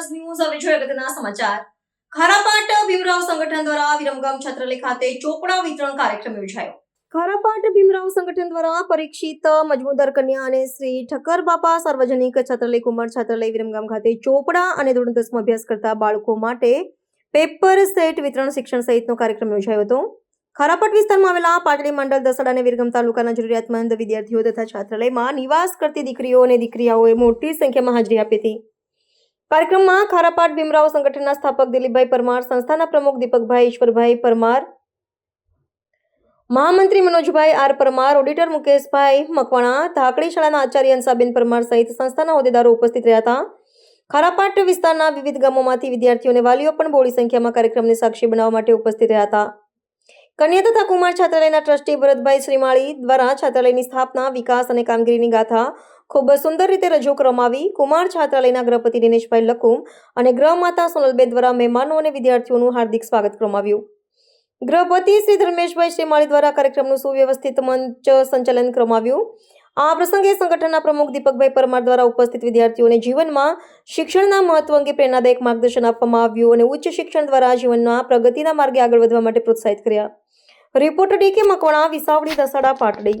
અગત્યના સમાચાર. ખારાપાટ ભીમરાવ સંગઠન દ્વારા વિરમગામ છાત્રાલય ખાતે ચોપડા વિતરણ કાર્યક્રમ યોજાયો. ખારાપાટ ભીમરાવ સંગઠન દ્વારા પરીક્ષિત મજમુદર કન્યા અને શ્રી ઠક્કર બાપા સાર્વજનિક છાત્રાલય કુમાર છાત્રાલય વિરમગામ ખાતે ચોપડા અને ધોરણ દસમાં અભ્યાસ કરતા બાળકો માટે પેપર સેટ વિતરણ શિક્ષણ સહિતનો કાર્યક્રમ યોજાયો હતો. ખારાપાટ વિસ્તારમાં આવેલા પાટડી મંડળ દસડા અને વિરગમ તાલુકાના જરૂરિયાતમંદ વિદ્યાર્થીઓ તથા છાત્રાલયમાં નિવાસ કરતી દીકરીઓ અને દીકરીઓએ મોટી સંખ્યામાં હાજરી આપી હતી. કાર્યક્રમમાં ખારાપાટ ભીમરાવ સંગઠનના સ્થાપક દિલીપભાઈ પરમાર, સંસ્થાના પ્રમુખ દીપકભાઈ ઈશ્વરભાઈ પરમાર, મહામંત્રી મનોજભાઈ આર પરમાર, ઓડિટર મુકેશભાઈ મકવાણા, ધાકડી શાળાના આચાર્ય અંસાબેન પરમાર સહિત સંસ્થાના હોદ્દેદારો ઉપસ્થિત રહ્યા હતા. ખારાપાટ વિસ્તારના વિવિધ ગામોમાંથી વિદ્યાર્થીઓ અને વાલીઓ પણ બોડી સંખ્યામાં કાર્યક્રમને સાક્ષી બનાવવા માટે ઉપસ્થિત રહ્યા હતા. કન્યા તથા કુમાર છાત્રાલયના ટ્રસ્ટી ભરતભાઈ શ્રીમાળી દ્વારા છાત્રાલયની સ્થાપના, વિકાસ અને કામગીરીની ગાથા ખૂબ સુંદર રીતે રજૂ કરવામાં આવી કુમાર છાત્રાલયના ગૃહપતિ દિનેશભાઈ લકુમ અને ગૃહમાતા સોનલબેન દ્વારા મહેમાનો અને વિદ્યાર્થીઓનું હાર્દિક સ્વાગત કરવામાં આવ્યું ગૃહપતિ શ્રી ધર્મેશભાઈ શ્રીમાળી દ્વારા કાર્યક્રમનું સુવ્યવસ્થિત મંચ સંચાલન કરવામાં આવ્યું આ પ્રસંગે સંગઠનના પ્રમુખ દીપકભાઈ પરમાર દ્વારા ઉપસ્થિત વિદ્યાર્થીઓને જીવનમાં શિક્ષણના મહત્વ અંગે પ્રેરણાદાયક માર્ગદર્શન આપવામાં આવ્યું અને ઉચ્ચ શિક્ષણ દ્વારા જીવનમાં પ્રગતિના માર્ગે આગળ વધવા માટે પ્રોત્સાહિત કર્યા. Reporter DK Makwana, Visavadi, Dasada, Patdi.